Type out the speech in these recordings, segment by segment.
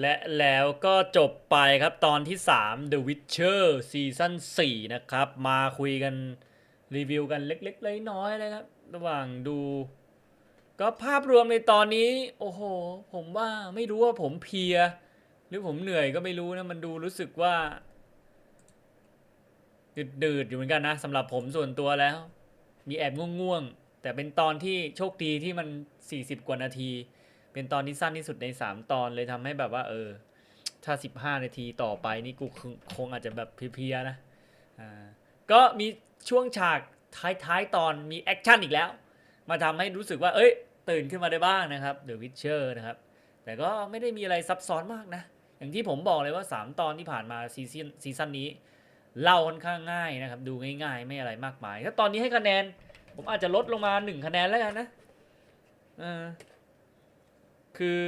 และแล้วก็จบไปครับตอนที่ 3 The Witcher ซีซั่น4นะครับ มาคุยกันรีวิวกันเล็กๆน้อยๆเลยครับ ระหว่างดู ก็ภาพรวมในตอนนี้ โอ้โห ผมว่าไม่รู้ว่าผมเพีย หรือผมเหนื่อยก็ไม่รู้นะ มันดูรู้สึกว่าดืดๆอยู่เหมือนกันนะสำหรับผมส่วนตัวแล้ว มีแอบง่วงๆ แต่เป็นตอนที่โชคดีที่มัน 40 กว่านาที เป็นตอนที่สั้นที่สุดใน3ตอนเลยทำให้แบบว่า เออ ถ้า15นาทีต่อไปนี่กูคงอาจจะแบบเพียๆนะอ่าก็มีช่วงฉากท้ายๆตอนมีแอคชั่นอีกแล้ว มาทำให้รู้สึกว่า เอ้ย ตื่นขึ้นมาได้บ้างนะครับ The Witcher นะครับ แต่ก็ไม่ได้มีอะไรซับซ้อนมากนะ อย่างที่ผมบอกเลยว่า 3 ตอนที่ผ่านมาซีซั่นซีซั่นนี้เล่าค่อนข้างง่ายนะครับ ดูง่ายๆ ไม่อะไรมากมาย ถ้าตอนนี้ให้คะแนน ผมอาจจะลดลงมา 1 คะแนนแล้วกันนะเออ คือ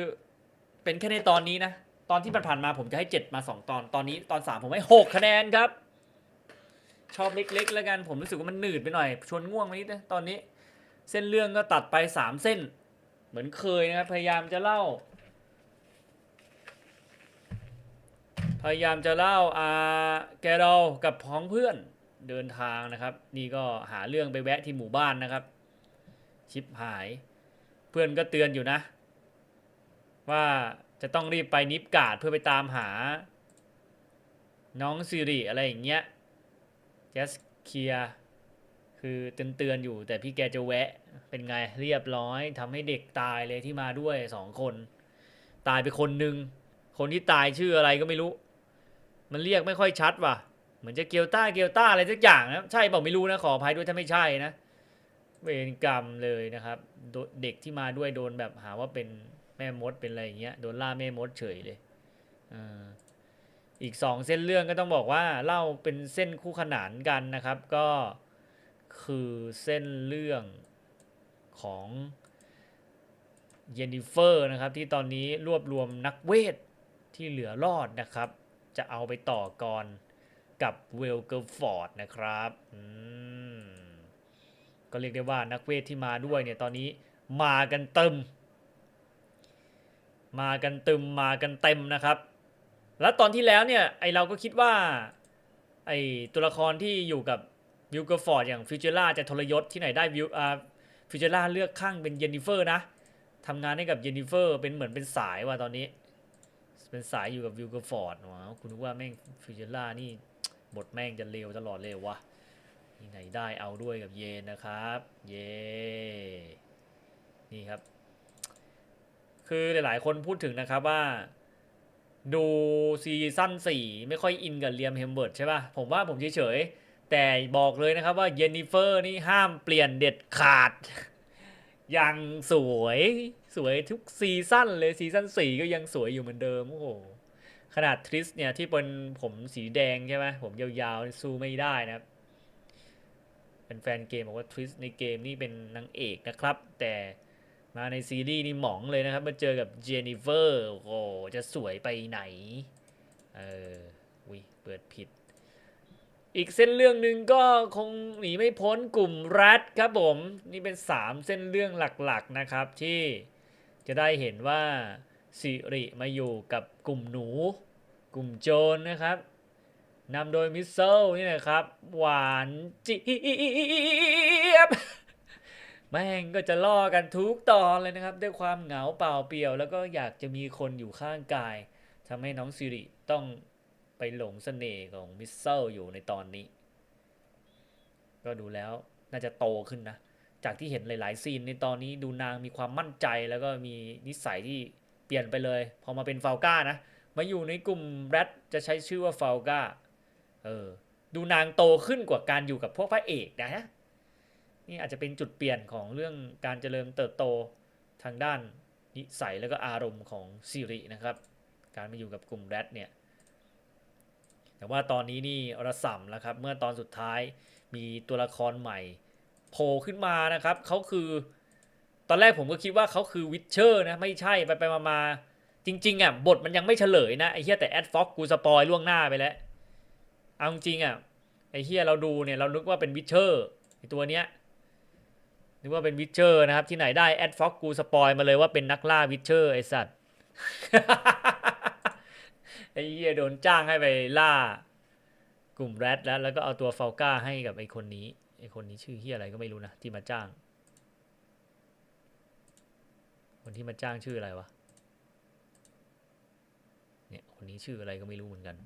เป็นแค่ในตอนนี้นะ ตอนที่ผ่านๆมาผมจะให้ 7 มา 2 ตอนตอนนี้ตอน 3 ผมให้ 6 คะแนนครับ ชอบเล็กๆ แล้วกันผมรู้สึกว่ามันหนืดไปหน่อยชวนง่วงไปนิดนะตอนนี้ เส้นเรื่องก็ตัดไป 3 เส้น เหมือนเคยนะครับพยายามจะเล่า พยายามจะเล่าอาแกเรากับพ้องเพื่อนเดินทางนะครับ นี่ก็หาเรื่องไปแวะที่หมู่บ้านนะครับ ชิปหาย เพื่อนก็เตือนอยู่นะ ว่าจะต้องรีบไปนิฟกาดเพื่อไปตามหา น้องซิริอะไรอย่างเงี้ยแจสเคียคือเตือนเตือนๆอยู่ แต่พี่แกจะแวะ เป็นไงเรียบร้อยทำให้เด็กตายเลยที่มาด้วยสองคน ตายไปคนหนึ่งคนที่ตายชื่ออะไรก็ไม่รู้ มันเรียกไม่ค่อยชัดว่ะ เหมือนจะเกียวต้าเกียวต้าอะไรสักอย่างนะใช่เปล่าไม่รู้นะขออภัยด้วยถ้าไม่ใช่นะเวรกรรมเลยนะครับ เด็กที่มาด้วยโดนแบบหาว่าเป็น แม่มดเป็นอะไรอย่างเงี้ยโดนล่าแม่มดเฉยเลยอออีกสองเส้นเรื่องก็ต้องบอกว่าเล่าเป็นเส้นคู่ขนานกันนะครับ ก็คือเส้นเรื่องของเยนนิเฟอร์นะครับที่ตอนนี้รวบรวมนักเวทที่เหลือรอดนะครับ จะเอาไปต่อกรกับเวลเกอร์ฟอร์ดนะครับอืมก็เรียกได้ว่านักเวทที่มาด้วยเนี่ยตอนนี้มากันเต็ม มากันตึมมากันเต็มนะครับ แล้วตอนที่แล้วเนี่ยไอเราก็คิดว่าไอตัวละครที่อยู่กับวิลเกอร์ฟอร์ดอย่างฟิวเจอร่าจะทรยศที่ไหนได้วิวอ่าฟิวเจอร่าเลือกข้างเป็นเยนนิเฟอร์นะทำงานให้กับเยนนิเฟอร์เป็นเหมือนเป็นสายว่ะตอนนี้ เป็นสายอยู่กับวิลเกอร์ฟอร์ดว้าวคุณว่าแม่งฟิวเจอร่านี่บทแม่งจะเลวตลอดเลยวะที่ไหนได้เอาด้วยกับเยนนะครับ เยนี่ครับ คือหลาย ๆ คนพูดถึงนะครับว่า ดูซีซั่น4 ไม่ค่อยอินกับเลียมเฮมเบิร์ดใช่ป่ะ ผมว่าผมเฉยๆ แต่บอกเลยนะครับว่าเยนนิเฟอร์นี่ห้ามเปลี่ยนเด็ดขาด ยังสวยสวยทุกซีซั่นเลยซีซั่น4 ก็ยังสวยอยู่เหมือนเดิม โอ้โห ขนาดทริสเนี่ย ที่เป็นผมสีแดงใช่ไหมผมยาวๆ สู้ไม่ได้นะครับเป็นแฟนเกมบอกว่าทริสในเกมนี่เป็นนางเอกนะครับ แต่ มาในซีรีส์นี่หมองเลยนะครับ มาเจอกับเจนิเฟอร์โอ้โหจะสวยไปไหน เออวิเปิดผิด อีกเส้นเรื่องหนึ่งก็คงหนีไม่พ้นกลุ่มแรดครับผม นี่เป็น 3 เส้นเรื่องหลักๆนะครับที่จะได้เห็นว่าสิริมาอยู่กับกลุ่มหนู กลุ่มโจรนะครับนำโดยมิสเซลนี่นะครับ หวานเจี๊ยบ แม่งก็จะล่อกันทุกตอนเลยนะครับ ด้วยความเหงาเปล่าเปลี่ยว แล้วก็อยากจะมีคนอยู่ข้างกายทำให้น้องสิริต้องไปหลงเสน่ห์ของมิสเซลอยู่ในตอนนี้ ก็ดูแล้วน่าจะโตขึ้นนะ จากที่เห็นหลาย ๆ ซีนในตอนนี้ดูนางมีความมั่นใจแล้วก็มีนิสัยที่เปลี่ยนไปเลย พอมาเป็นฟาลก้านะ มาอยู่ในกลุ่มแรดจะใช้ชื่อว่าฟาลก้า เออ ดูนางโตขึ้นกว่าการอยู่กับพวกพระเอกนะฮะ นี่อาจจะเป็นจุดเปลี่ยนของเรื่องการเจริญเติบโตทางด้านนิสัยแล้วก็อารมณ์ของซิรินะครับ การมาอยู่กับกลุ่มแรดเนี่ยแต่ว่าตอนนี้นี่ระส่ำแล้วครับ เมื่อตอนสุดท้ายมีตัวละครใหม่โผล่ขึ้นมานะครับเขาคือ ตอนแรกผมก็คิดว่าเขาคือวิ t เชอร์นะไม่ใช่ไปไปมามาจริงๆอะบทมันยังไม่เฉลยนะไอ้เฮียแต่แอดฟ็อกกูสปอยล่วงหน้าไปแล้วเอาจริงอะไอ้เฮียเราดูเนี่ยเรานึกว่าเป็นวิ t เชอร์ตัวเนี้ย นึกว่าเป็นวิเชอร์นะครับ ที่ไหนได้แอดฟ็อกกูสปอยมาเลยว่าเป็นนักล่าวิเชอร์ไอสัตว์อ้เหี้ยโดนจ้างให้ไปล่ากลุ่มแรดแล้ว แล้วก็เอาตัวฟลก้าให้กับไอ้คนนี้ไอ้คนนี้ชื่อเฮียอะไรก็ไม่รู้นะที่มาจ้าง คนที่มาจ้างชื่ออะไรวะเนี่ยคนนี้ชื่ออะไรก็ไม่รู้เหมือนกัน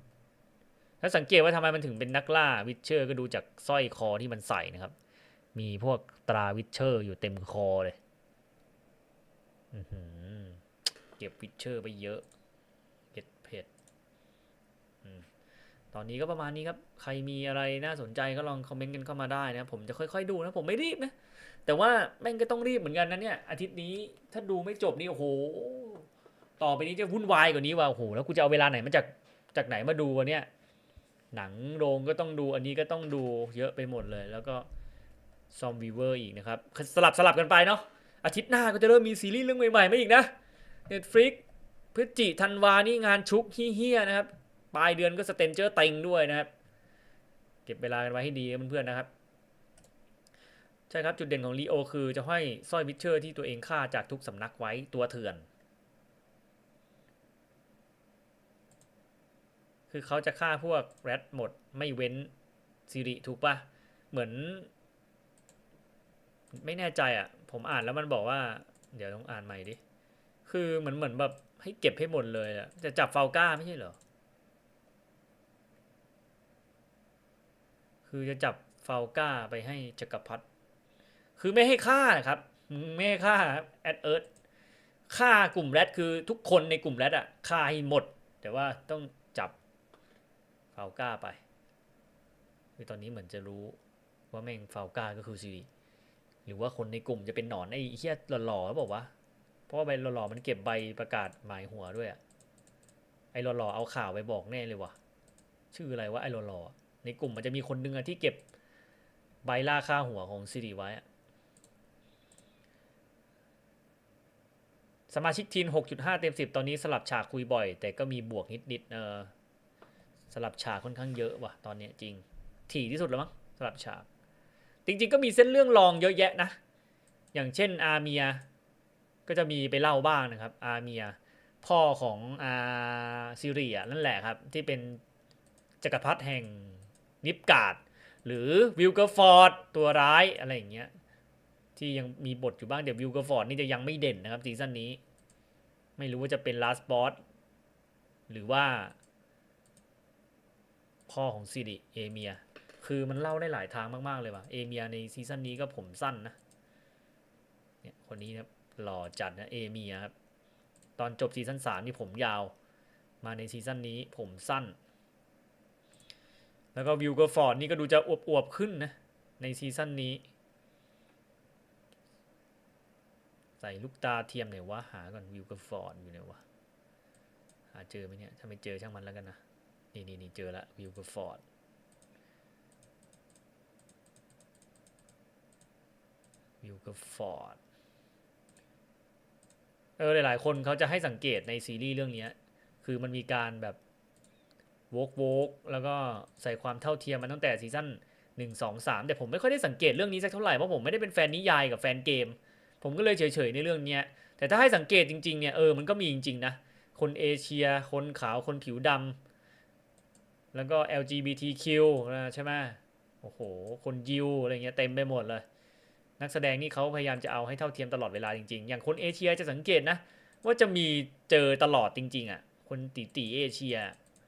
ถ้าสังเกตว่าทำไมมันถึงเป็นนักล่าวิเชอร์ก็ดูจากสร้อยคอที่มันใส่นะครับ มีพวก ตราวิชเชอร์อยู่เต็มคอเลยเก็บวิชเชอร์ไปเยอะเก็ดเผ็ดอืมตอนนี้ก็ประมาณนี้ครับ ใครมีอะไรน่าสนใจก็ลองคอมเมนต์กันเข้ามาได้นะ ผมจะค่อย ๆ ดูนะ ผมไม่รีบนะ แต่ว่าแม่งก็ต้องรีบเหมือนกันนะเนี่ย อาทิตย์นี้ถ้าดูไม่จบนี่โอ้โห ต่อไปนี้จะวุ่นวายกว่านี้ว่ะ โอ้โห แล้วกูจะเอาเวลาไหนมาจากจากไหนมาดูวะเนี่ย หนังโรงก็ต้องดู อันนี้ก็ต้องดูเยอะไปหมดเลย แล้วก็ ซอมวีเวอร์อีกนะครับ สลับสลับกันไปเนาะอาทิตย์หน้าก็จะเริ่มมีซีรีส์เรื่องใหม่ๆมาอีกนะ Netflix พฤศจิธันวานี่งานชุกเฮี้ยนะครับ ปลายเดือนก็สเตนเจอร์เต็งด้วยนะครับ เก็บเวลากันไว้ให้ดีเพื่อนๆนะครับ ใช่ครับจุดเด่นของลีโอคือจะห้อยสร้อยวิชเชอร์ที่ตัวเองฆ่าจากทุกสำนักไว้ตัวเถื่อน คือเขาจะฆ่าพวกแรดหมดไม่เว้นซิริถูกปะเหมือน ไม่แน่ใจอะ ผมอ่านแล้วมันบอกว่า เดี๋ยวต้องอ่านใหม่ดิ คือเหมือนเหมือนแบบให้เก็บให้หมดเลยอะ จะจับฟาลก้าไม่ใช่เหรอ คือจะจับฟาลก้าไปให้จักรพรรดิ คือไม่ให้ฆ่านะครับ ไม่ให้ฆ่าครับแอดเอิร์ธฆ่ากลุ่มแรดคือทุกคนในกลุ่มแรดอะฆ่าให้หมด แต่ว่าต้องจับฟาลก้าไปคือตอนนี้เหมือนจะรู้ว่าแม่งฟาลก้าก็คือซีรี หรือว่าคนในกลุ่มจะเป็นหนอนไอ้เฮียหล่อๆแล้วบอกว่าเพราะว่าใบหล่อๆมันเก็บใบประกาศหมายหัวด้วยอะไอ้หล่อๆเอาข่าวไปบอกแน่เลยวะชื่ออะไรวะไอ้หล่อๆในกลุ่มมันจะมีคนหนึงอะที่เก็บใบล่าค่าหัวของซีรีไว้อะสมาชิกทีม6.5 เต็ม 10 ตอนนี้สลับฉากคุยบ่อย แต่ก็มีบวกนิดๆเออสลับฉากค่อนข้างเยอะว่ะตอนนี้จริง ถี่ที่สุดแล้วมั้งสลับฉาก จริงๆก็มีเส้นเรื่องรองเยอะแยะนะ อย่างเช่นอาเมีย ก็จะมีไปเล่าบ้างนะครับ อาเมีย พ่อของอาซิเรียนั่นแหละครับ ที่เป็นจักรพรรดิแห่งนิปกาดหรือวิลเกอร์ฟอร์ดตัวร้ายอะไรอย่างเงี้ยที่ยังมีบทอยู่บ้างเดี๋ยววิลเกอร์ฟอร์ดนี่จะยังไม่เด่นนะครับซีซั่นนี้ ไม่รู้ว่าจะเป็นลาสบอสหรือว่า พ่อของซิริเอเมีย คือมันเล่าได้หลายทางมาก ๆ เลยว่ะ เอเมียในซีซั่นนี้ก็ผมสั้นนะ เนี่ยคนนี้นะหล่อจัดนะเอเมียครับ ตอนจบซีซั่นสามนี่ผมยาว มาในซีซั่นนี้ผมสั้น แล้วก็วิลเกอร์ฟอร์ดนี่ก็ดูจะอวบๆขึ้นนะ ในซีซั่นนี้ ใส่ลูกตาเทียมไหนวะหาก่อนวิลเกอร์ฟอร์ดอยู่ไหนวะหาเจอไหมเนี่ย ถ้าไม่เจอช่างมันแล้วกันนะ นี่นี่นี่เจอละวิลเกอร์ฟอร์ด วิลเกอร์ฟอร์ดเออหลายๆ คนเขาจะให้สังเกตในซีรีส์เรื่องนี้คือมันมีการแบบโวกโวกแล้วก็ใส่ความเท่าเทียมมันตั้งแต่ซีซั่นหนึ่งสองสามแต่ผมไม่ค่อยได้สังเกตเรื่องนี้สักเท่าไหร่เพราะผมไม่ได้เป็นแฟนนิยายกับแฟนเกม ผมก็เลยเฉยๆในเรื่องนี้แต่ถ้าให้สังเกตจริงๆเนี่ยเออมันก็มีจริงๆนะคนเอเชีย คนขาวคนผิวดำแล้วก็ LGBTQ นะใช่ไหมโอ้โห คนยิวอะไรเงี้ยเต็มไปหมดเลย นักแสดงนี่เขาพยายามจะเอาให้เท่าเทียมตลอดเวลาจริงๆ อย่างคนเอเชียจะสังเกตนะว่าจะมีเจอตลอดจริง ๆอะคนตีตีเอเชีย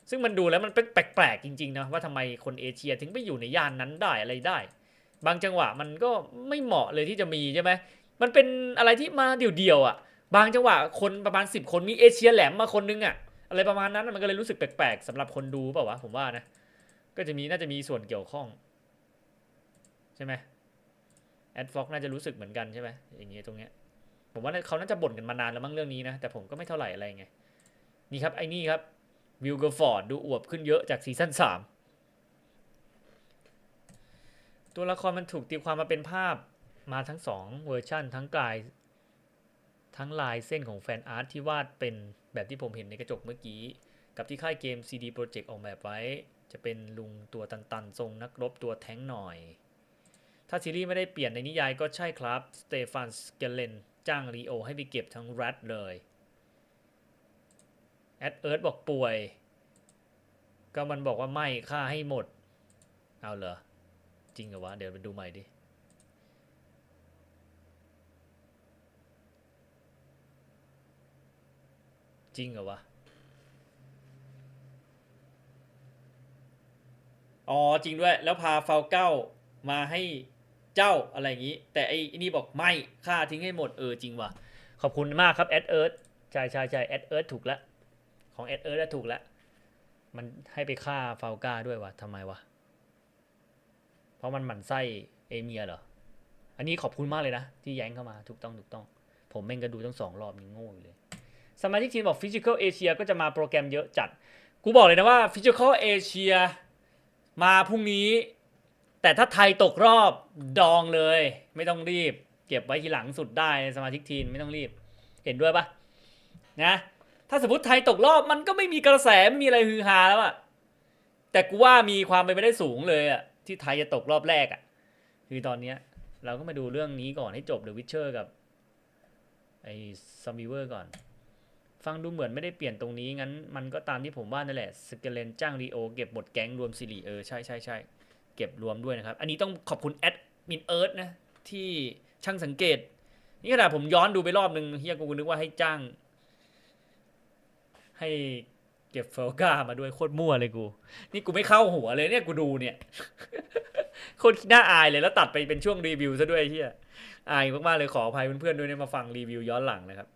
ซึ่งมันดูแล้วมันแปลกๆจริงๆนะว่าทำไมคนเอเชียถึงไปอยู่ในย่านนั้นได้อะไรได้ บางจังหวะมันก็ไม่เหมาะเลยที่จะมีใช่ไหมมันเป็นอะไรที่มาเดี่ยวๆอะ บางจังหวะคนประมาณ 10 คนมีเอเชียแหลมมาคนนึงอะอะไรประมาณนั้นมันก็เลยรู้สึกแปลกๆสำหรับคนดูเปล่าวะผมว่านะก็จะมีน่าจะมีส่วนเกี่ยวข้อง ใช่ไหม แอดฟ็อกน่าจะรู้สึกเหมือนกันใช่ไหมอย่างเงี้ยตรงเนี้ยผมว่าเขาน่าจะบ่นกันมานานแล้วมั้งเรื่องนี้นะ แต่ผมก็ไม่เท่าไหร่อะไรไง นี่ครับ ไอ้นี่ครับวิลเกอร์ฟอร์ดดูอวบขึ้นเยอะจากซีซั่นสามตัวละครมันถูกตีความมาเป็นภาพมาทั้งสองเวอร์ชันทั้งกาย ทั้งลายเส้นของแฟนอาร์ตที่วาดเป็นแบบที่ผมเห็นในกระจกเมื่อกี้ กับที่ค่ายเกม CD Projekt ออกแบบไว้ จะเป็นลุงตัวตันๆ ทรงนักรบตัวแท้งหน่อย ถ้าซีรีส์ไม่ได้เปลี่ยนในนิยายก็ใช่ครับ สเตฟานสเกเลนจ้างรีโอให้ไปเก็บทั้งแรดเลยแอดเอิร์ธบอกป่วย ก็มันบอกว่าไม่ฆ่าให้หมด เอาเหรอ จริงเหรอวะ เดี๋ยวไปดูใหม่ดิ จริงเหรอวะ อ๋อ จริงด้วย แล้วพาเฟลเก้ามาให้ เจ้าอะไรอย่างนี้ แต่ไอ้นี่บอกไม่ฆ่าทิ้งให้หมดเออจริงว่ะขอบคุณมากครับแอดเอิร์ธใช่ใช่ใช่แอดเอิร์ธถูกแล้วของแอดเอิร์ธถูกแล้วมันให้ไปฆ่าฟาลก้าด้วยวะทำไมวะเพราะมันหมั่นไส้เอเมียเหรออันนี้ขอบคุณมากเลยนะ ที่แย้งเข้ามาถูกต้องถูกต้อง ผมแม่งก็ดูทั้งสองรอบยังโง่อยู่เลยสมาชิกทีมบอก Physical Asia ก็จะมาโปรแกรมเยอะจัด กูบอกเลยนะว่า Physical Asia มาพรุ่งนี้ แต่ถ้าไทยตกรอบดองเลย ไม่ต้องรีบ เก็บไว้ทีหลังสุดได้สมาชิกทีมไม่ต้องรีบ เห็นด้วยปะนะ ถ้าสมมติไทยตกรอบมันก็ไม่มีกระแสไม่มีอะไรฮือฮาแล้วอะแต่กูว่ามีความเป็นไปได้สูงเลยอะที่ไทยจะตกรอบแรกอะคือตอนเนี้ย เราก็มาดูเรื่องนี้ก่อนให้จบ The Witcher กับไอ้ซัมบิเวอร์ก่อน ฟังดูเหมือนไม่ได้เปลี่ยนตรงนี้งั้น มันก็ตามที่ผมว่านั่นแหละสเกเลนจ้างรีโอเก็บหมดแก๊งรวมซิริเออใช่ใช่ใช่ เก็บรวมด้วยนะครับ อันนี้ต้องขอบคุณแอดมินเอิร์ธนะที่ช่างสังเกต นี่ขนาดผมย้อนดูไปรอบนึงเฮียกูนึกว่าให้จ้าง ให้เก็บเฟลกามาด้วยโคตรมั่วเลยกู นี่กูไม่เข้าหัวเลยเนี่ยกูดูเนี่ยโคตรน่าอายเลยแล้วตัดไปเป็นช่วงรีวิวซะด้วยเฮียอายมากๆเลยขออภัยเพื่อนๆด้วยเนี่ยมาฟังรีวิวย้อนหลังนะครับ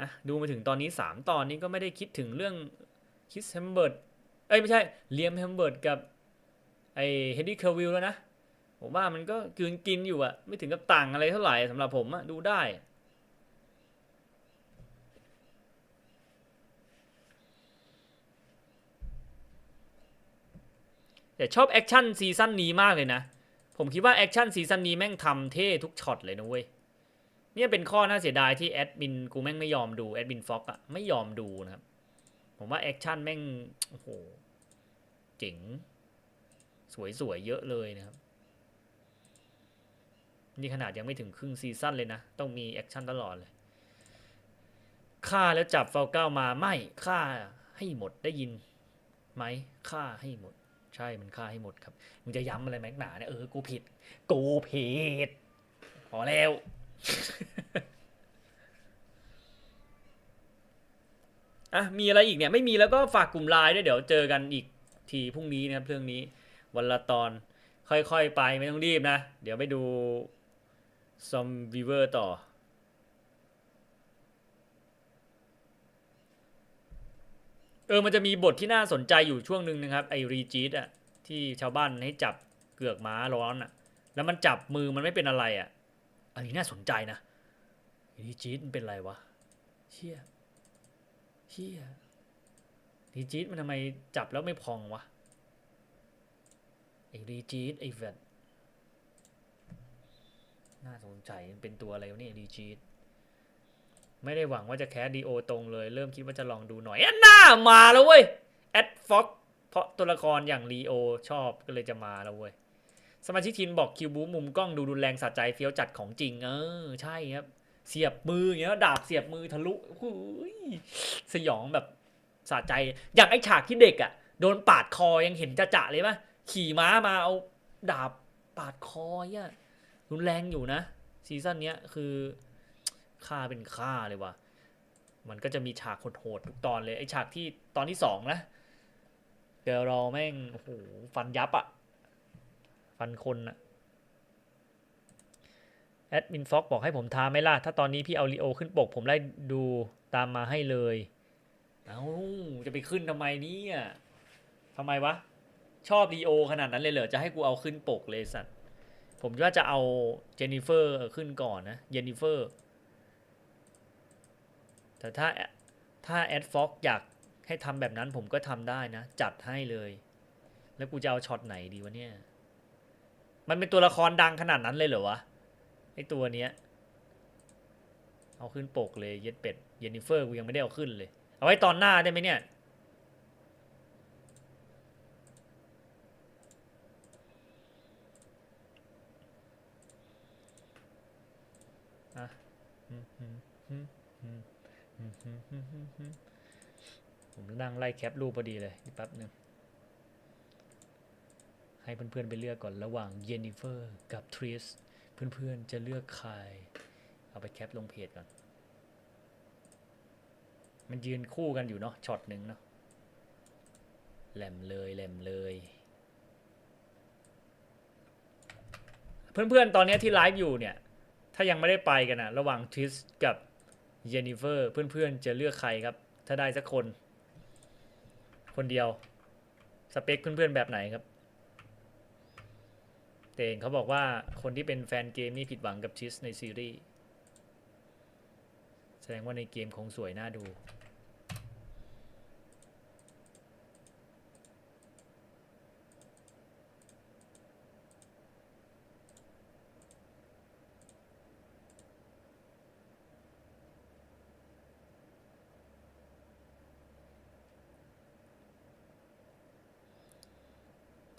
อะดูมาถึงตอนนี้ 3 ตอนนี้ก็ไม่ได้คิดถึงเรื่อง คิสแฮมเบิร์ดเอ้ยไม่ใช่เลียมแฮมเบิร์ดกับไอเฮดดี้เคอร์วิลแล้วนะ ผมว่ามันก็กืนกินอยู่อะไม่ถึงกับต่างอะไรเท่าไหร่สำหรับผมอะดูได้ แต่ชอบแอคชั่นซีซั่นนี้มากเลยนะ ผมคิดว่าแอคชั่นซีซั่นนี้แม่งทำเท่ทุกช็อตเลยนะเว้ยเนี่ยเป็นข้อน่าเสียดายที่แอดมินกูแม่งไม่ยอมดูแอดมินฟ็อกอะไม่ยอมดูนะครับ ผมว่าแอคชั่นแม่ง โอ้โห เจ๋ง สวยๆ เยอะเลยนะครับ นี่ขนาดยังไม่ถึงครึ่งซีซั่นเลยนะ ต้องมีแอคชั่นตลอดเลยฆ่าแล้วจับเฟลเก้ามาไม่ฆ่าให้หมดได้ยินไหมฆ่าให้หมด ใช่มันฆ่าให้หมดครับมึงจะย้ำอะไรแม็กหนาเนี่ยเออกูผิด กูผิด พอแล้ว อะมีอะไรอีกเนี่ยไม่มีแล้วก็ฝากกลุ่มไลน์ด้วยเดี๋ยวเจอกันอีกทีพรุ่งนี้นะครับเรื่องนี้วันละตอนค่อยๆไปไม่ต้องรีบนะ เดี๋ยวไปดูซอมวีเวอร์ต่อ เออมันจะมีบทที่น่าสนใจอยู่ช่วงหนึ่งนะครับ ไอรีจีดอะที่ชาวบ้านให้จับเกือกม้าร้อนอะแล้วมันจับมือมันไม่เป็นอะไรอะ อันนี้น่าสนใจนะรีจีดมันเป็นอะไรวะเชี่ย เชี่ยรีจีดมันทำไมจับแล้วไม่พองวะไอรีจีดไอแวดน่าสนใจมันเป็นตัวอะไรวะนี่รีจีดไม่ได้หวังว่าจะแคสดีโอตรงเลย เริ่มคิดว่าจะลองดูหน่อยแอันหน้ามาแล้วเว้ยแอดฟ็อกเพราะตัวละครอย่างลีโอชอบก็เลยจะมาแล้วเว้ยสมาชิกทีมบอกคิวบูมุมกล้องดูรุนแรงสะใจเฟี้ยวจัดของจริง เออ ใช่ครับ เสียบมืออย่างเงี้ยดาบเสียบมือทะลุหูยสยองแบบสะใจ อย่างไอฉากที่เด็กอะ่ะโดนปาดคอยังเห็นจะจะเลยปะขี่ม้ามาเอาดาบปาดคอเนี่ยรุนแรงอยู่นะ ซีซั่นเนี้ยคือฆ่าเป็นฆ่าเลยว่ะมันก็จะมีฉากโหดๆทุกตอนเลยไอฉากที่ตอนที่สองนะเดี๋ยวเราแม่งโอ้โหฟันยับอะฟันคนอะ แอดมินฟ็อกบอกให้ผมทาไหม่ล่ะ ถ้าตอนนี้พี่เอาลีโอขึ้นปก ผมไล่ดูตามมาให้เลย เอาจะไปขึ้นทำไมเนี่ยทำไมวะ ชอบลีโอขนาดนั้นเลยเหรอ จะให้กูเอาขึ้นปกเลยสัตว์ ผมว่าจะเอาเจนนิเฟอร์ขึ้นก่อนนะ เจนนิเฟอร์ แต่ถ้าถ้าแอดฟ็อกอยากให้ทำแบบนั้นผมก็ทำได้นะ จัดให้เลย แล้วกูจะเอาช็อตไหนดีวะเนี่ย มันเป็นตัวละครดังขนาดนั้นเลยเหรอวะ ไอตัวเนี้ย เอาขึ้นปกเลยเย็ดเป็ดเยนนิเฟอร์กูยังไม่ได้เอาขึ้นเลย เอาไว้ตอนหน้าได้ไหมเนี่ยผมนั่งไล่แคปรูปพอดีเลยแป๊บหนึ่งให้เพื่อนๆไปเลือกก่อนระหว่างเยนนิเฟอร์กับทริส เพื่อนๆจะเลือกใคร เอาไปแคปลงเพจก่อน มันยืนคู่กันอยู่เนาะช็อตหนึ่งเนาะแหลมเลยแหลมเลย เพื่อนๆ ตอนนี้ที่ไลฟ์อยู่เนี่ย ถ้ายังไม่ได้ไปกันนะระหว่างทริสกับเยนนิเฟอร์เพื่อนๆ จะเลือกใครครับ ถ้าได้สักคน คนเดียว สเปคเพื่อนๆ แบบไหนครับ เตงเขาบอกว่าคนที่เป็นแฟนเกมนี่ผิดหวังกับทริสในซีรีส์แสดงว่าในเกมคงสวยน่าดู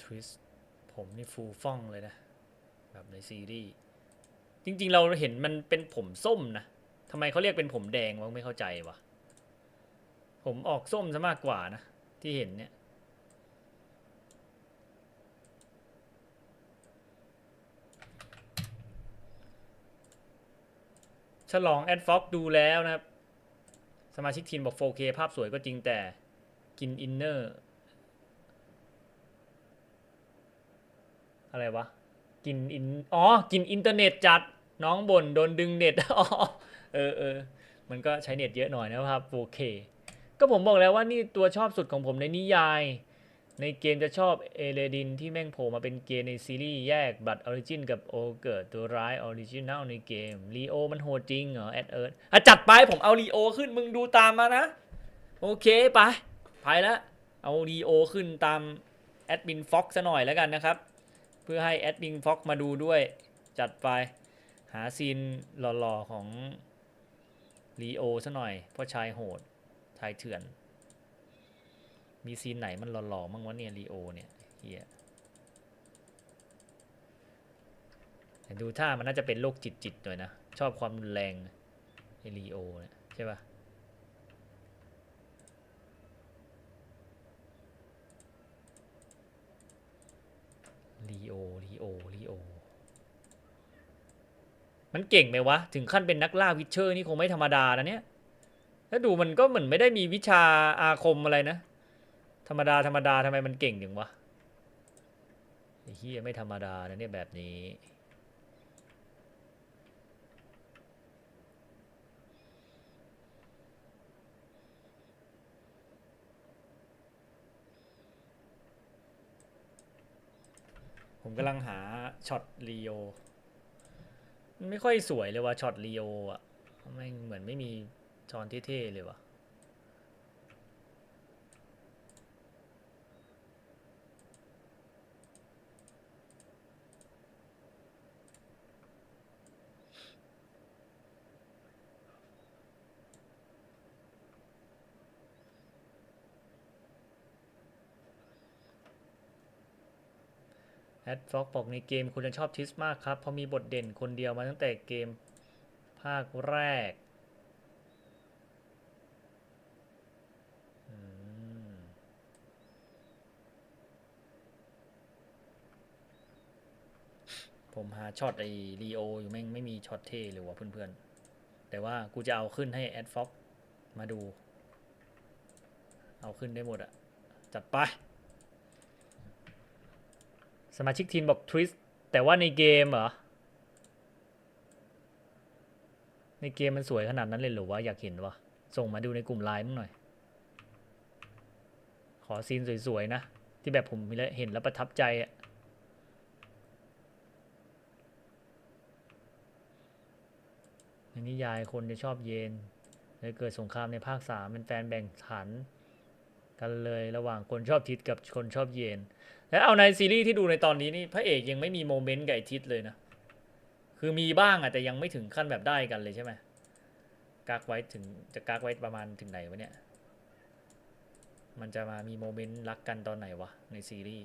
ทริส ผมนี่ฟูฟ่องเลยนะ แบบในซีรีส์จริง ๆ เราเห็นมันเป็นผมส้มนะทำไมเขาเรียกเป็นผมแดงวะไม่เข้าใจวะผมออกส้มซะมากกว่านะ ที่เห็นเนี่ยฉลองแอดฟ็อกดูแล้วนะครับ สมาชิกทีมบอก 4K ภาพสวยก็จริงแต่กินอินเนอร์ อะไรวะ กินอิน อ๋อ กินอินเทอร์เน็ตจัด น้องบ่นโดนดึงเน็ต อ๋อ เออเออ มันก็ใช้เน็ตเยอะหน่อยนะครับ 4K ก็ผมบอกแล้วว่านี่ตัวชอบสุดของผมในนิยาย ในเกมจะชอบเอเลดินที่แม่งโผล่มาเป็นเกมในซีรีส์แยกบัตรออริจินกับโอเกิดตัวร้ายออริจินัลในเกมลีโอมันโหดจริงเหรอแอดเอิร์ดอะจัดไปผมเอาลีโอขึ้นมึงดูตามมานะ โอเคไปไปแล้วเอาลีโอขึ้นตามแอดมินฟ็อกซะหน่อยแล้วกันนะครับ เพื่อให้แอดมินฟ็อกมาดูด้วยจัดไปหาซีนหล่อๆของลีโอซะหน่อยเพราะชายโหดชายเถื่อน มีซีนไหนมันหล่อๆมั่งวะเนี่ยลีโอเนี่ยเฮียแต่ดูท่ามันน่าจะเป็นโรคจิตๆหน่อยนะ ชอบความรุนแรงไอลีโอเนี่ยใช่ปะลีโอลีโอลีโอ มันเก่งไหมวะ ถึงขั้นเป็นนักล่าวิชเชอร์นี่คงไม่ธรรมดานะเนี่ยแล้วดูมันก็เหมือนไม่ได้มีวิชาอาคมอะไรนะ ธรรมดาธรรมดาทำไมมันเก่งจังวะเฮียไม่ธรรมดานะเนี่ยแบบนี้ ผมกำลังหาช็อตลีโอ ไม่ค่อยสวยเลยว่ะช็อตลีโออะไม่เหมือนไม่มีช้อนเท่ๆเลยว่ะ แอดฟ็อกบอกในเกมคุณจะชอบทิสมากครับ เพราะมีบทเด่นคนเดียวมาตั้งแต่เกมภาคแรกผมหาช็อตไอ้รีโออยู่แม่งไม่มีช็อตเท่เลยวะเพื่อนๆ แต่ว่ากูจะเอาขึ้นให้แอดฟ็อกมาดู เอาขึ้นได้หมดอะจัดไป สมาชิกทีมบอกทริสแต่ว่าในเกมเหรอ ในเกมมันสวยขนาดนั้นเลยหรือวะ อยากเห็นวะ ส่งมาดูในกลุ่มไลน์มึงหน่อย ขอซีนสวยๆนะ ที่แบบผมเห็นแล้วประทับใจอะในนิยายคนจะชอบเย็นเลยเกิดสงครามในภาคสามเป็นแฟนแบ่งฐานกันเลยระหว่างคนชอบทิศกับคนชอบเย็น แล้วเอาในซีรีส์ที่ดูในตอนนี้นี่พระเอกยังไม่มีโมเมนต์กับไอทิศเลยนะ คือมีบ้างอะแต่ยังไม่ถึงขั้นแบบได้กันเลยใช่ไหมกักไว้ถึงจะกักไว้ประมาณถึงไหนวะเนี่ย มันจะมามีโมเมนต์รักกันตอนไหนวะในซีรีส์